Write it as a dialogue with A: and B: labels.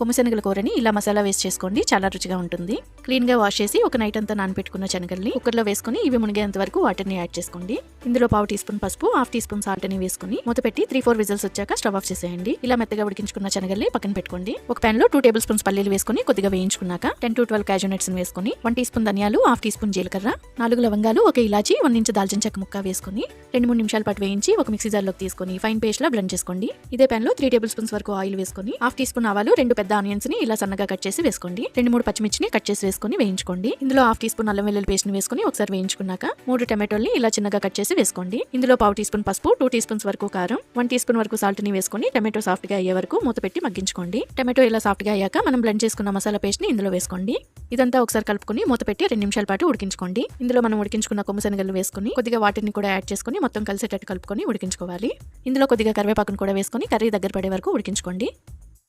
A: కొమ్మిశనగల కూరని ఇలా మసాలా వేస్ట్ చేసుకోండి. చాలా రుచిగా ఉంటుంది. క్లీన్గా వాష్ చేసి ఒక నైట్ అంతా నానబెట్టుకున్న శనగల్ని కుక్కర్లో వేసుకుని ఇవి మునిగేంత వరకు వాటర్ని యాడ్ చేసుకోండి. ఇందులో పావు టీ స్పూన్ పసుపు హాఫ్ టీ స్పూన్ సాల్ట్ అని వేసుకుని మూత పెట్టి త్రీ ఫోర్ విజిల్స్ వచ్చాక స్టవ్ ఆఫ్ చేసేయండి. ఇలా మెత్తగా ఉడికించుకున్న శనగల్ని పక్కన పెట్టుకోండి. ఒక పాన్లో టూ టేబుల్ స్పూన్స్ పల్లీలు వేసుకుని కొద్దిగా వేయించుకున్నాక ten to twelve cashew nuts వేసుకుని వన్ టీ స్పూన్ ధనియాలు హాఫ్ టీ స్పూన్ జీలకర్ర నాలుగు లవంగాలు ఒక ఇలాచి వన్ ఇంచ్ దాల్చిన చెక్క ముక్క వేసుకుని రెండు మూడు నిమిషాల పాటు వేయించి ఒక మిక్సీ జార్లోకి తీసుకొని ఫైన్ పేస్ట్ లా బ్లెండ్ చేసుకోండి. ఇదే పాన్లో త్రీ టేబుల్ స్పూన్స్ వరకు ఆయిల్ వేసుకుని హాఫ్ టీ స్పూన్ ఆవాలు రెండు పెద్ద ఆనియన్స్ని ఇలా సన్నగా కట్ చేసి వేసుకోండి. రెండు మూడు పచ్చిమిర్చిని కట్ చేసి వేసుకొని వేయించుకోండి. ఇందులో హాఫ్ టీ స్పూన్ అల్లం వెల్లుల్లి పేస్ట్ని వేసుకొని ఒకసారి వేయించుకున్నాక మూడు టమాటోల్ని ఇలా చిన్నగా కట్ చేసి వేసుకోండి. ఇందులో పావు టీ స్పూన్ పసుపు టూ టీ స్పూన్స్ వరకు కారం వన్ టీ స్పూన్ వరకు సాల్ట్ని వేసుకొని టమాటో సాఫ్ట్గా అయ్యే వరకు మూత పెట్టి మగ్గించుకోండి. టమాటో ఇలా సాఫ్ట్గా అయ్యాక మనం బ్లెండ్ చేసుకున్న మసాలా పేస్ట్ని ఇందులో వేసుకోండి. ఇదంతా ఒకసారి కలుపుకొని మూత పెట్టి రెండు నిమిషాల పాటు ఉడికించుకోండి. ఇందులో మనం ఉడికించుకున్న కొమ్ము శనగలు వేసుకుని కొద్దిగా వాటిని కూడా యాడ్ చేసుకొని మొత్తం కలిసేటట్టు కలుపుకొని ఉడికించుకోవాలి. ఇందులో కొద్దిగా కరివేపాకును కూడా వేసుకొని కర్రీ దగ్గర పడే వరకు ఉడికించుకోండి.